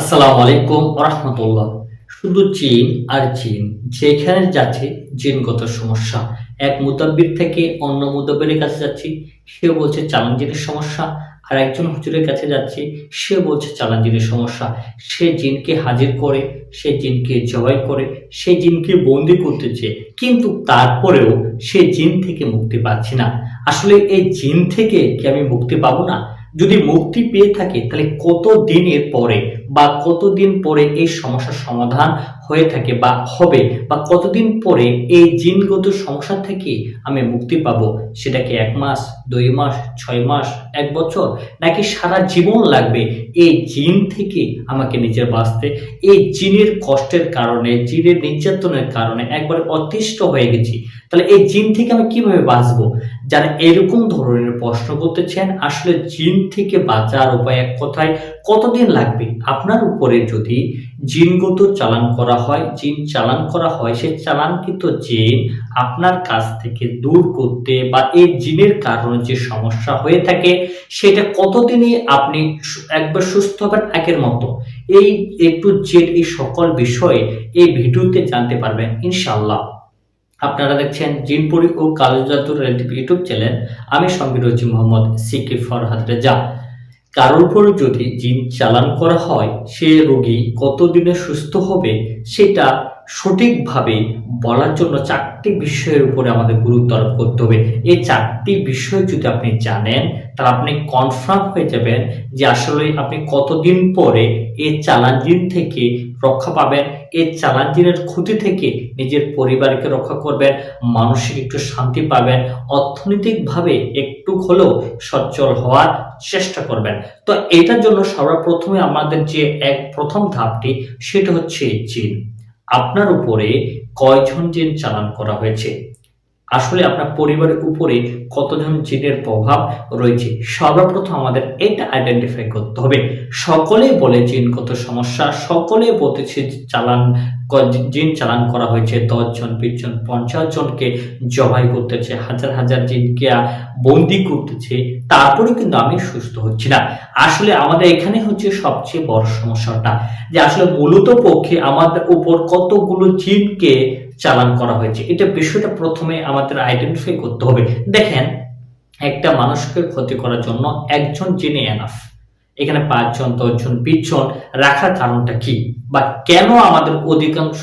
আসসালামু আলাইকুম রহমতুল্লাহ শুধু চীন আর চীন, যেখানে যাচ্ছে জিনগত সমস্যা। এক মুতাব্বির থেকে অন্য মুতাব্বিরের কাছে যাচ্ছি, সে বলছে চালানজিনের সমস্যা। আর একজন হুজুরের কাছে যাচ্ছে, সে বলছে চালানজিনের সমস্যা। সে জিনকে হাজির করে, সে জিনকে জবাই করে, সে জিনকে বন্দি করতেছে। কিন্তু তারপরেও সে জিন থেকে মুক্তি পাচ্ছি না। আসলে এই জিন থেকে কি আমি মুক্তি পাবো না? যদি মুক্তি পেয়ে থাকে, তাহলে কত দিনের পরে বা কতদিন পরে এই সমস্যার সমাধান হয়ে থাকে বা হবে বা কতদিন পরে এই জিনগত সমস্যা থেকে আমি মুক্তি পাব, সেটা কি এক মাস, দুই মাস, ছয় মাস, এক বছর? নাকি সারা জীবন লাগবে এই জিন থেকে আমাকে নিজের বাঁচতে? এই জিনের কষ্টের কারণে, জিনের নির্যাতনের কারণে একবার অতিষ্ঠ হয়ে গেছি। তাহলে এই জিন থেকে আমি কীভাবে বাঁচবো? যারা এরকম ধরনের প্রশ্ন করতেছেন, আসলে জিন থেকে বাঁচার উপায় এক কথায় কতদিন লাগবে? আপনার উপরে যদি জিনগত চালান করা হয়, জিন চালান করা হয়, সে চালানকৃত জিন আপনার কাছ থেকে দূর করতে বা এই জিনের কারণে যে সমস্যা হয়ে থাকে, সেটা কতদিনই আপনি একবার সুস্থ হবেন আগের মতো? এই একটু জেড এই সকল বিষয়ে এই ভিডিওতে জানতে পারবেন ইনশাল্লাহ আপনারা দেখছেন জিনপুরি ও কালো জাদুর ইউটিউব চ্যানেল। আমি সঙ্গে রয়েছি মোহাম্মদ সিকি ফরহাদ রেজা। কারোর উপর যদি জিন চালান করা হয় সে রোগী কতদিনে সুস্থ হবে সেটা সঠিকভাবে বলার জন্য চারটি বিষয়ের উপরে আমাদের গুরুত্ব আরোপ করতে হবে। এই চারটি বিষয় যদি আপনি জানেন, তাহলে আপনি কনফার্ম হয়ে যাবেন যে আসলে আপনি কতদিন পরে এই চালান থেকে রক্ষা পাবেন এই চালান জিনের ক্ষতি থেকে নিজের পরিবারকে রক্ষা করবেন, মানসিক একটু শান্তি পাবেন, অর্থনৈতিকভাবে একটু হলেও সচ্ছল হওয়ার চেষ্টা করবেন। তো এটার জন্য সর্বপ্রথমে আমাদের যে এক প্রথম ধাপটি, সেটা হচ্ছে জিন আপনার উপরে কয়জন জেন চালান করা হয়েছে? আসলে আপনার পরিবারের উপরে কতজন জিনের প্রভাব রয়েছে? সর্বপ্রথম আমাদের এটা আইডেন্টিফাই করতে হবে। সকলেই বলে জিনগত সমস্যা সকলে বলতেছে চালান, জিন চালান করা হয়েছে। দশ জন বিশ জন পঞ্চাশ জনকে জবাই করতেছে, হাজার হাজার জিনকে বন্দি করতেছে। তারপরে কিন্তু আমি সুস্থ হচ্ছি না। আসলে আমাদের এখানে হচ্ছে সবচেয়ে বড় সমস্যাটা যে আসলে মূলত পক্ষে আমাদের উপর কতগুলো জিনকে চালান করা হয়েছে। এটা বিষয়টা প্রথমে আমাদের আইডেন্টিফাই করতে হবে। দেখেন, একটা মানুষকে ক্ষতি করার জন্য একজন জেনে এনাফ এখানে পাঁচজন, দশজন বিশ জন রাখার কারণটা কি? বা কেন আমাদের অধিকাংশ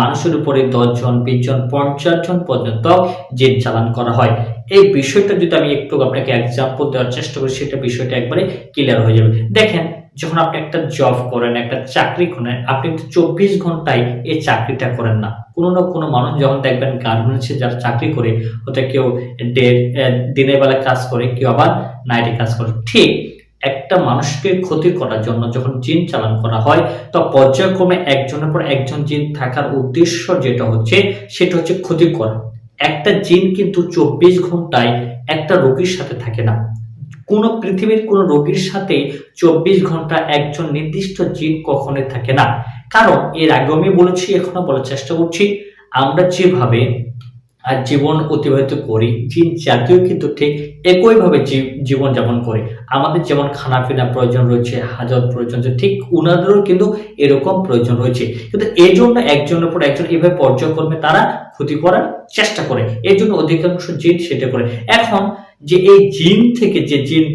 মানুষের উপরে দশজন বিশ জন পঞ্চাশ জন পর্যন্ত জেদ চালান করা হয়? এই বিষয়টা যদি আমি একটু আপনাকে এক্সাম্পল দেওয়ার চেষ্টা করি, সেটা বিষয়টা একবারে ক্লিয়ার হয়ে যাবে। দেখেন যখন আপনি একটা জব করেন, একটা চাকরি করেন আপনি চব্বিশ ঘন্টায় এই চাকরিটা করেন না। কোনো না কোনো মানুষ যখন দেখবেন গার্মেন্টসে যারা চাকরি করে হয়তো কেউ দিনের বেলা কাজ করে, কেউ আবার নাইটে কাজ করে। ঠিক একটা মানুষকে ক্ষতি করার জন্য যখন জিন চালান করা হয়, তো পর্যায়ক্রমে একজনের পর একজন জিন থাকার উদ্দেশ্য যেটা হচ্ছে, সেটা হচ্ছে ক্ষতি করা। একটা জিন কিন্তু চব্বিশ ঘন্টায় একটা রোগীর সাথে থাকে না। কোনো পৃথিবীর কোনো রোগীর সাথে চব্বিশ ঘণ্টা একজন নির্দিষ্ট জিন কখনোই থাকে না। কারণ এর আগে আমি বলেছি এখনও বলার চেষ্টা করছি আমরা যেভাবে আর জীবন অতিবাহিত করি জিন জাতীয় কিন্তু ঠিক একইভাবে জীবন যাপন করে। আমাদের যেমন খানাপিনা প্রয়োজন রয়েছে হাজত প্রয়োজন রয়েছে, ঠিক উনাদেরও কিন্তু এরকম প্রয়োজন রয়েছে। কিন্তু এই জন্য একজনের পর একজন এভাবে পর্যায়ক্রমে তারা ক্ষতি করার চেষ্টা করে। এই জন্য অধিকাংশ জিন সেটা করে। এখন যে এই জিন থেকে যে জিন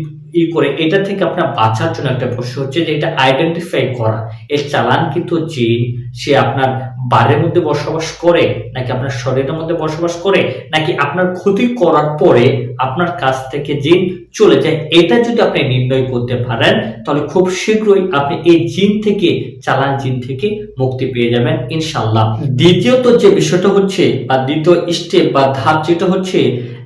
ই করে, এটা থেকে আপনার বাঁচার জন্য একটা প্রশ্ন হচ্ছে যে এটা আইডেন্টিফাই করা। এর চালান কিন্তু জিন সে আপনার বাড়ির মধ্যে বসবাস করে, নাকি আপনার শরীরের মধ্যে বসবাস করে, নাকি আপনার ক্ষতি করার পরে আপনার কাছ থেকে জিন চলে যায়? এটা যদি আপনি নির্ণয় করতে পারেন, তাহলে খুব শীঘ্রই আপনি এই জিন থেকে, চালান জিন থেকে মুক্তি পেয়ে যাবেন ইনশাল্লাহ দ্বিতীয়ত যে বিষয়টা হচ্ছে, বা দ্বিতীয় স্টেপ বা ধাপ যেটা হচ্ছে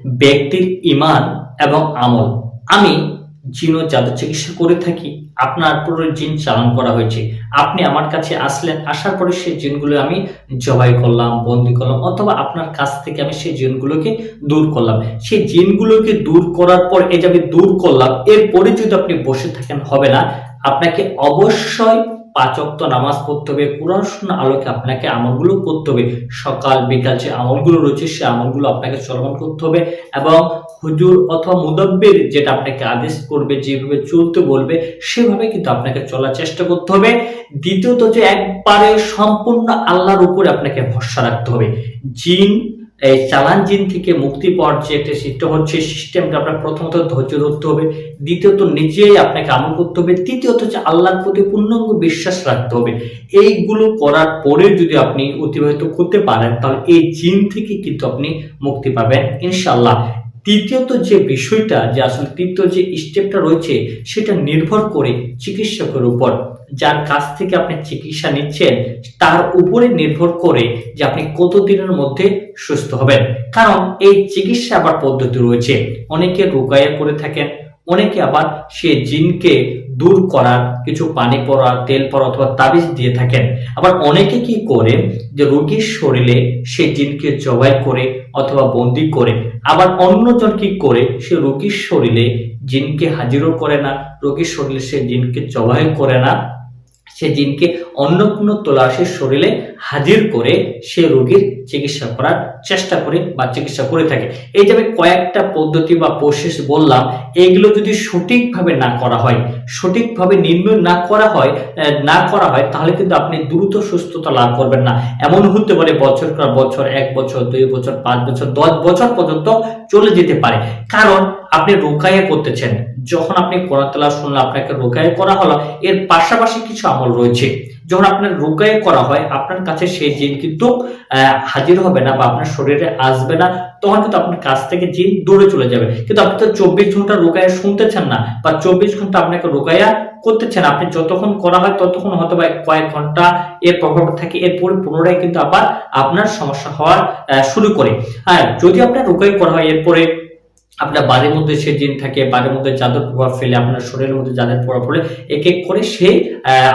ব্যক্তির ইমান এবং আমল। আমি জিন ও জাদু চিকিৎসা করে থাকি। আপনার পুরো জিন চালান করা হয়েছে। আপনি আমার কাছে আসলেন, আসার পরে সেই জিনগুলো আমি জবাই করলাম, বন্দি করলাম অথবা আপনার কাছ থেকে আমি সেই জিনগুলোকে দূর করলাম। সেই জিনগুলোকে দূর করার পর যে আমি দূর করলাম, এরপরে যদি আপনি বসে থাকেন, হবে না। আপনাকে অবশ্যই পাঁচ ওয়াক্ত নামাজ পড়তে হবে, কোরআন শোনা আলোকে আপনাকে আমলগুলো করতে হবে। সকাল, বিকাল যে আমলগুলো রয়েছে, সে আমলগুলো আপনাকে চলমান করতে হবে এবং হুজুর অথবা মুদব্বির যেটা আপনাকে আদেশ করবে, যেভাবে চলতে বলবে, সেভাবে কিন্তু আপনাকে চলার চেষ্টা করতে হবে। দ্বিতীয়ত যে একবারে সম্পূর্ণ আল্লাহর উপরে আপনাকে ভরসা রাখতে হবে। জিন এই চালান জিন থেকে মুক্তি পাওয়ার যে একটা সিস্টেম হচ্ছে সিস্টেমটা আপনার প্রথমত ধৈর্য ধরতে হবে, দ্বিতীয়ত নিজেই আপনাকে আমল করতে হবে, তৃতীয়ত হচ্ছে আল্লাহর প্রতি পূর্ণাঙ্গ বিশ্বাস রাখতে হবে। এইগুলো করার পরে যদি আপনি অতিবাহিত করতে পারেন, তাহলে এই জিন থেকে কিন্তু আপনি মুক্তি পাবেন ইনশাল্লাহ তৃতীয়ত যে বিষয়টা, যে আসলে তৃতীয় যে স্টেপটা রয়েছে, সেটা নির্ভর করে চিকিৎসকের উপর। যার কাছ থেকে আপনি চিকিৎসা নিচ্ছেন, তার উপরে নির্ভর করে যে আপনি কতদিনের মধ্যে সুস্থ হবেন। কারণ এই চিকিৎসা আবার পদ্ধতি রয়েছে। অনেকে রোগায়া করে থাকেন, অনেকে আবার সে জিনকে দূর করার কিছু পানি পড়া, তেল পড়া অথবা তাবিজ দিয়ে থাকেন। আবার অনেকে কি করে যে রোগীর শরীরে সে জিনকে জবাই করে অথবা বন্দি করে, আবার অন্যজন কি করে সে রোগীর শরীরে জিনকে হাজিরও করে না, রোগীর শরীরে সে জিনকে জবাই করে না। সে জিনকে অন্য কোনো তোলাশের শরীরে হাজির করে সে রোগীর চিকিৎসা করার চেষ্টা করে বা চিকিৎসা করে থাকে। এই যে আমি কয়েকটা পদ্ধতি বা প্রসেস বললাম, এগুলো যদি সঠিকভাবে না করা হয়, সঠিকভাবে নির্ণয় না করা হয় না করা হয়, তাহলে কিন্তু আপনি দ্রুত সুস্থতা লাভ করবেন না। এমন হতে পারে বছর পর বছর, এক বছর, দুই বছর, পাঁচ বছর, দশ বছর পর্যন্ত চলে যেতে পারে। কারণ আপনি রোকায়া করতেছেন। যখন আপনি কোরআন তেলাওয়াত শুনলে আপনাকে রোকায়া করা হলো, এর পাশাপাশি কিছু আমল রয়েছে। যখন আপনার রোকায়া করা হয়, আপনার কাছে সেই জিন কিন্তু হাজির হবে না বা আপনার শরীরে আসবে না, তখন কিন্তু আপনার কাছ থেকে জিন দূরে চলে যাবে। কিন্তু আপনি তো চব্বিশ ঘণ্টা রোকায়া শুনতেছেন না, বা চব্বিশ ঘণ্টা আপনাকে রোকায়া করতেছেন। আপনি যতক্ষণ করা হয়, ততক্ষণ হয়তো বা কয়েক ঘণ্টা এর প্রভাব থাকে, এরপরে পুনরায় কিন্তু আবার আপনার সমস্যা হওয়ার শুরু করে। হ্যাঁ যদি আপনার রোকাই করা হয়, এরপরে আপনার বাড়ির মধ্যে সে জিন থাকে, বাড়ির মধ্যে যাদের প্রভাব ফেলে, আপনার শরীরের মধ্যে যাদের প্রভাব ফেলে, এক এক করে সে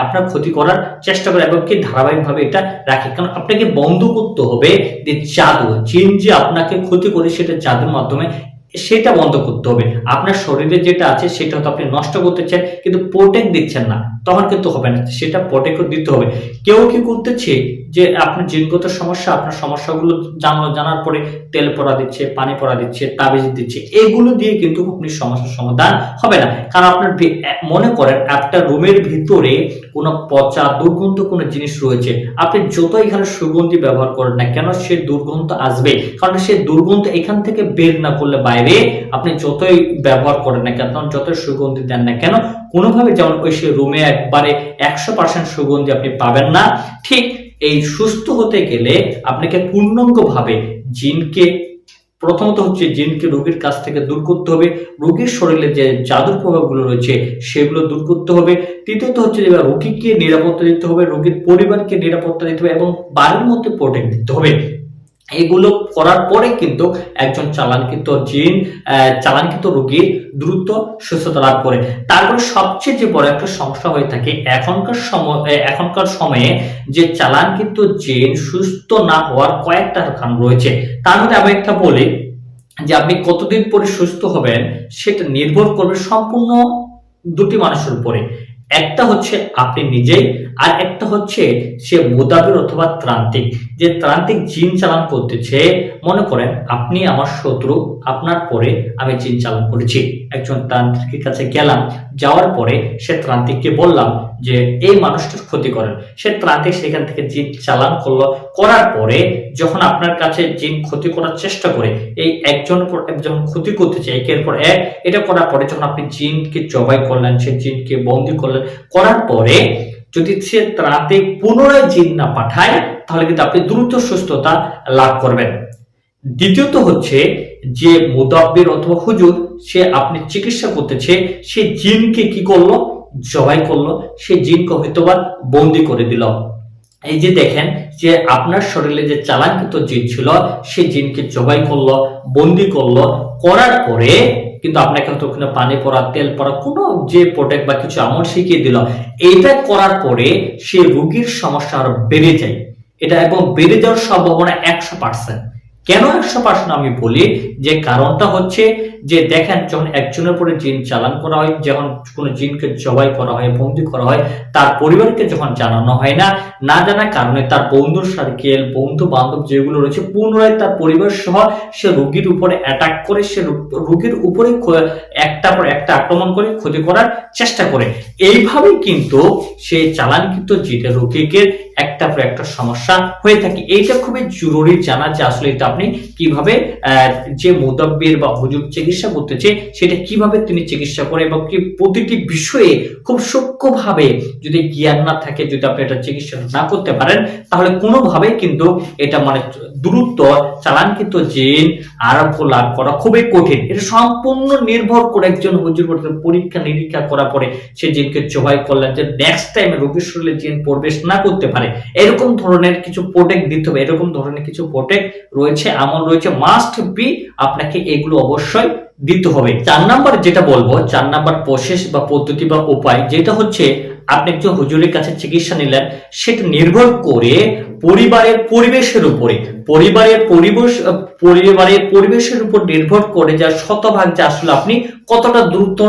আপনার ক্ষতি করার চেষ্টা করে এবং কি ধারাবাহিকভাবে এটা রাখে। কারণ আপনাকে বন্ধ করতে হবে যে জাদু, জিন যে আপনাকে ক্ষতি করে সেটা জাদুর মাধ্যমে সেটা বন্ধ করতে হবে। আপনার শরীরে যেটা আছে সেটা হয়তো আপনি নষ্ট করতে চান, কিন্তু প্রোটেক্ট দিচ্ছেন না। তখন কিন্তু হবে না। সেটা প্রোটেক্ট দিতে হবে। কেউ কি করতেছে যে আপনার জিনগত সমস্যা, আপনার সমস্যাগুলো জানানো জানার পরে তেল পড়া দিচ্ছে, পানি পড়া দিচ্ছে, তাবিজ দিচ্ছে, এগুলো দিয়ে কিন্তু আপনি সমস্যার সমাধান হবে না। কারণ আপনার মনে করেন একটা রুমের ভিতরে কোনো পচা দুর্গন্ধ কোনো জিনিস রয়েছে, আপনি যত এখানে সুগন্ধি ব্যবহার করেন না কেন, সে দুর্গন্ধ আসবে। কারণ সে দুর্গন্ধ এখান থেকে বের না করলে বাইরে আপনি যতই ব্যবহার করেন না কেন, যতই সুগন্ধি দেন না কেন, কোনোভাবে যেমন ওই সে রুমে একবারে একশো পার্সেন্ট সুগন্ধি আপনি পাবেন না, ঠিক এই সুস্থ হতে গেলে আপনাকে পূর্ণাঙ্গভাবে জিনকে প্রথমত হচ্ছে জিনকে রোগীর কাছ থেকে দূর করতে হবে। রোগীর শরীরে যে জাদুর প্রভাবগুলো রয়েছে, সেগুলো দূর করতে হবে। তৃতীয়ত হচ্ছে যে রোগীকে নিরাপত্তা দিতে হবে, রোগীর পরিবারকে নিরাপত্তা দিতে হবে এবং বাড়ির মধ্যে প্রোটেক্ট দিতে হবে। এগুলো করার পরে কিন্তু একজন চালানকৃত জিন চালানকৃত রোগীর দ্রুত সুস্থতা লাভ করে। তারপরে সবচেয়ে যে বড় একটা সমস্যা হয়ে থাকে, এখনকার সময় এখনকার সময়ে যে চালানকৃত জিন সুস্থ না হওয়ার কয়েকটা কারণ রয়েছে। তার মধ্যে আমি একটা বলি যে আপনি কতদিন পরে সুস্থ হবেন সেটা নির্ভর করবে সম্পূর্ণ দুটি মানুষের উপরে। একটা হচ্ছে আপনি নিজেই আর একটা হচ্ছে সে মুদাবির অথবা ত্রান্তিক। যে ত্রান্তিক জিন চালান করতেছে, মনে করেন আপনি আমার শত্রু, আপনার পরে আমি জিন চালান করেছি। একজন তান্ত্রিকের কাছে গেলাম, যাওয়ার পরে সে ত্রান্তিককে বললাম যে, এই মানুষটার ক্ষতি করেন। সে ত্রান্তিক সেখান থেকে জিন চালান করল। করার পরে যখন আপনার কাছে জিন ক্ষতি করার চেষ্টা করে, এই একজন পর একজন ক্ষতি করতেছে, একের পর এক, এটা করার পরে যখন আপনি জিনকে জবাই করলেন, সে জিনকে বন্দি করলেন, করার পরে যদি সে ত্রান্তিক পুনরায় জিন না পাঠায়, তাহলে কিন্তু আপনি দ্রুত সুস্থতা লাভ করবেন। দ্বিতীয়ত হচ্ছে যে মুদাব্বির অথবা হুজুর, সে আপনি চিকিৎসা করতেছে, সে জিনকে কি করল? জবাই করল। সে জিনকে হয়তোবা বন্দি করে দিল। এই যে দেখেন যে আপনার শরীরে যে চালানকৃত জিন ছিল, সে জিনকে জবাই করল, বন্দি করল, করার পরে কিন্তু আপনাকে হয়তো ওখানে পানি পড়া তেল পড়া কোনো যে প্রোটেক্ট বা কিছু আমল শিখিয়ে দিল, এইটা করার পরে সে রুগীর সমস্যা আরও বেড়ে যায়। এটা এবং বেড়ে যাওয়ার সম্ভাবনা একশো পার্সেন্ট কেন একশো পার্সেন্ট আমি বলি? যে কারণটা হচ্ছে যে দেখেন, যখন একজনের উপরে জিন চালান করা হয়, যখন কোনো জিনকে জবাই করা হয়, বন্দি করা হয়, তার পরিবারকে যখন জানানো হয় না না জানার কারণে তার বন্ধুর সার্কেল বন্ধু বান্ধব যেগুলো রয়েছে, পুনরায় তার পরিবার সহ সে রোগীর উপরে অ্যাটাক করে, সে রোগীর উপরে একটা পর একটা আক্রমণ করে, ক্ষতি করার চেষ্টা করে। এইভাবে কিন্তু সে চালানকৃত জিতে রোগীকে একটা পর একটা সমস্যা হয়ে থাকে। এইটা খুবই জরুরি জানা যে আসলে এটা আপনি কীভাবে যে মুদাব্বির বা হুজুর চিকিৎসা করতেছে, সেটা কীভাবে তিনি চিকিৎসা করে এবং কি প্রতিটি বিষয়ে খুব সূক্ষ্মভাবে যদি জ্ঞান না থাকে, যদি আপনি এটা চিকিৎসা না করতে পারেন, তাহলে কোনোভাবেই কিন্তু এটা মানে দ্রুত চালানকৃত জিন আরোগ্য লাভ করা খুবই কঠিন। এটা সম্পূর্ণ নির্ভর করে একজন হুজুর পরীক্ষা নিরীক্ষা করার পরে সে জিনকে জবাই করলেন যে নেক্সট টাইম রোগীর শরীরে জিন প্রবেশ না করতে পারে এরকম ধরনের কিছু প্রোটেক্ট দিতে হবে, এরকম ধরনের কিছু প্রোটেক্ট রয়েছে, এমন রয়েছে মাস্ট বি আপনাকে এগুলো অবশ্যই দিতে হবে। চার নাম্বার যেটা বলব, চার নাম্বার প্রসেস বা পদ্ধতি বা উপায়, যেটা হচ্ছে আপনি একজন হুজুরের কাছে চিকিৎসা নিলেন, সেটা নির্ভর করে পরিবারের পরিবেশের উপরে, পরিবারের পরিবেশ, পরিবারের পরিবেশের উপর নির্ভর করে যা শতভাগ যে আসলে আপনি কতটা দ্রুত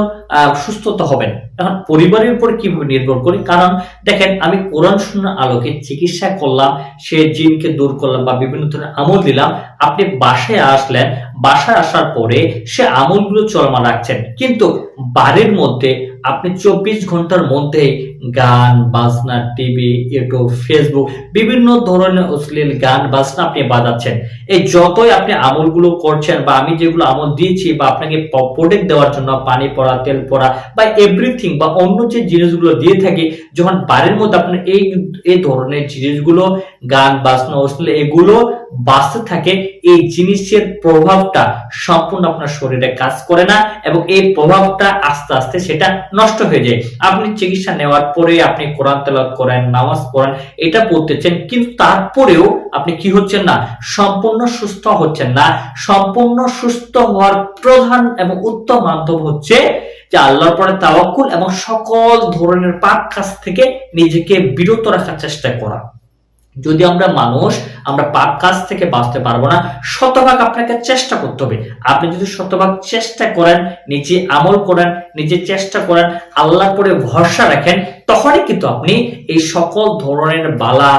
সুস্থতা হবেন। এখন পরিবারের উপর কীভাবে নির্ভর করে? কারণ দেখেন, আমি কোরআন শূন্য আলোকে চিকিৎসা করলাম, সে জিনকে দূর করলাম বা বিভিন্ন ধরনের আমল দিলাম, আপনি বাসায় আসলেন বাসায় আসার পরে সে আমলগুলো চলমান রাখছেন। কিন্তু বাড়ির মধ্যে আপনি চব্বিশ ঘণ্টার মধ্যে গান, বাজনা, টিভি, ইউটিউব, ফেসবুক বিভিন্ন ধরনের অশ্লীল গান, বাজনা আপনি বাজাচ্ছেন। এই যতই আপনি আমলগুলো করছেন বা আমি যেগুলো আমল দিয়েছি বা আপনাকে প্রোটেক্ট দেওয়ার জন্য পানি পড়া, তেল পড়া বা এভরিথিং বা অন্য যে জিনিসগুলো দিয়ে থাকি, যখন বাড়ির মধ্যে আপনার এই এই ধরনের জিনিসগুলো, গান, বাজনা, অশ্লীল, এগুলো বাঁচতে থাকে, এই জিনিসের প্রভাবটা সম্পূর্ণ আপনার শরীরে কাজ করে না এবং এই প্রভাবটা আস্তে আস্তে সেটা নষ্ট হয়ে যায়। আপনি চিকিৎসা নেওয়ার পরে আপনি কোরআন তেলাওয়াত করেন, নামাজ পড়েন, এটা পড়তেছেন, কিন্তু তারপরেও আপনি কি হচ্ছেন না? সম্পূর্ণ সুস্থ হচ্ছেন না। সম্পূর্ণ সুস্থ হওয়ার প্রধান এবং উত্তম মাধ্যম হচ্ছে যে আল্লাহর পরে তাওয়াক্কুল এবং সকল ধরনের পাপ কাজ থেকে নিজেকে বিরত রাখার চেষ্টা করা। যদি আমরা মানুষ, আমরা পাপ কাজ থেকে বাঁচতে পারব না, শতভাগ আপনাকে চেষ্টা করতে হবে। আপনি যদি শতভাগ চেষ্টা করেন, নিজে আমল করেন, নিজে চেষ্টা করেন আল্লাহ করে ভরসা রাখেন, তখনই কিন্তু আপনি এই সকল ধরনের বালা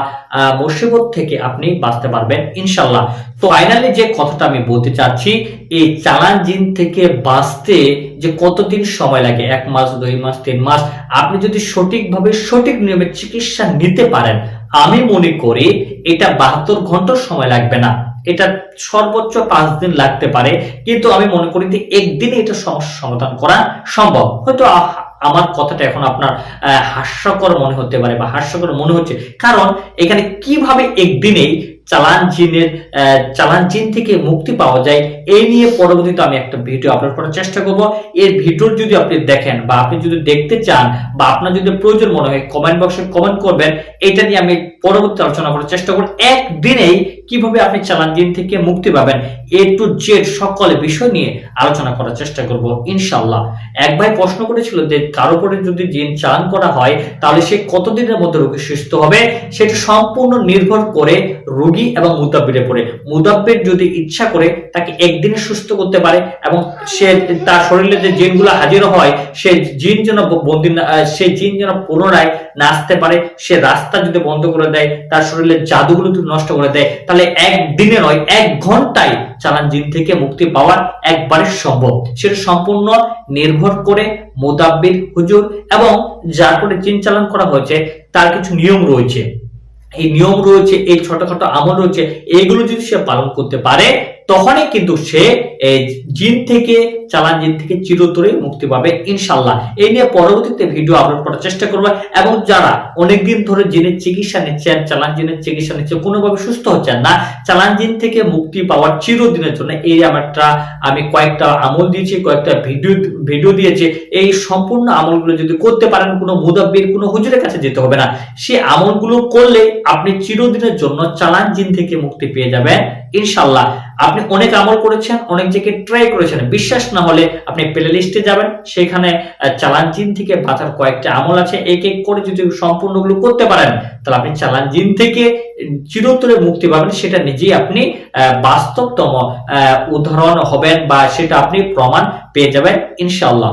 মুসিবত থেকে আপনি বাঁচতে পারবেন ইনশাল্লাহ তো ফাইনালি যে কথাটা আমি বলতে চাচ্ছি, এই চালান জিন থেকে বাঁচতে যে কতদিন সময় লাগে? এক মাস, দুই মাস, তিন মাস? আপনি যদি সঠিকভাবে, সঠিক নিয়মে চিকিৎসা নিতে পারেন, আমি মনে করি এটা বাহাত্তর ঘণ্টা সময় লাগবে না। এটা সর্বোচ্চ পাঁচ দিন লাগতে পারে। কিন্তু আমি মনে করি যে একদিনে এটা সমস্যা সমাধান করা সম্ভব। হয়তো আমার কথাটা এখন আপনার হাস্যকর মনে হতে পারে বা হাস্যকর মনে হচ্ছে। কারণ এখানে কীভাবে একদিনেই চালান চিনের চালান চিন থেকে মুক্তি পাওয়া যায় এই নিয়ে পরবর্তীতে আমি একটা ভিডিও আপলোড করার চেষ্টা করব। এর ভিডিওর যদি আপনি দেখেন বা আপনি যদি দেখতে চান বা আপনার যদি প্রয়োজন মনে হয় কমেন্ট বক্সে কমেন্ট করবেন এটা নিয়ে আমি পরবর্তী আলোচনা করার চেষ্টা করব। একদিনেই কীভাবে আপনি চালান জিন থেকে মুক্তি পাবেন, এ টু জেড সকল বিষয় নিয়ে আলোচনা করার চেষ্টা করব ইনশাল্লাহ এক ভাই প্রশ্ন করেছিল যে, কারও উপরে যদি জিন চালান করা হয়, তাহলে সে কতদিনের মধ্যে রোগী সুস্থ হবে? সেটা সম্পূর্ণ নির্ভর করে রোগী এবং মুদাব্বিরের উপরে মুদাব্বির যদি ইচ্ছা করে, তাকে একদিনে সুস্থ করতে পারে এবং সে তার শরীরে যে জিনগুলো হাজির হয়, সে জিন যেন বন্দি সে জিন যেন পুনরায় না আসতে পারে, সে রাস্তা যদি বন্ধ করে দেয়, তার শরীরের জাদুগুলো যদি নষ্ট করে দেয়, তাহলে একদিনে নয়, এক ঘন্টায় চালান জিন থেকে মুক্তি পাওয়া একবারে সম্ভব। সেটা সম্পূর্ণ নির্ভর করে মোদাব্বির হুজুর এবং যার করে জিন চালান করা হয়েছে, তার কিছু নিয়ম রয়েছে। এই নিয়ম রয়েছে, এই ছোট ছোটখাটো আমল রয়েছে এইগুলো যদি সে পালন করতে পারে, তখনই কিন্তু সে জিন থেকে চালান জিন থেকে চিরতরে মুক্তি পাবে ইনশাল্লাহ এই নিয়ে পরবর্তীতে ভিডিও আপলোড করার চেষ্টা করব এবং যারা অনেকদিন ধরে জিনের চিকিৎসা নিচ্ছেন চালান জিনের চিকিৎসা নিচ্ছেন, কোনোভাবে সুস্থ হচ্ছেন না চালান জিন থেকে মুক্তি পাওয়ার চিরদিনের জন্য এই আমারটা আমি কয়েকটা আমল দিয়েছি, কয়েকটা ভিডিও ভিডিও দিয়েছি। এই সম্পূর্ণ আমলগুলো যদি করতে পারেন, কোনো মুদাব্বির, কোনো হুজুরের কাছে যেতে হবে না। সে আমলগুলো করলে আপনি চিরদিনের জন্য চালান জিন থেকে মুক্তি পেয়ে যাবেন ইনশাল্লাহ আপনি অনেক আমল করেছেন, অনেক জায়গায় ট্রাই করেছেন, বিশ্বাস না না হলে আপনি প্লে লিস্টে যাবেন, সেখানে চালান জিন থেকে বাঁচার কয়েকটা আমল আছে, এক এক করে যদি সম্পূর্ণগুলো করতে পারেন, তাহলে আপনি চালান জিন থেকে চিরতরে মুক্তি পাবেন, সেটা নিজেই আপনি বাস্তবতম উদাহরণ হবেন বা সেটা আপনি প্রমাণ পেয়ে যাবেন, ইনশাআল্লাহ।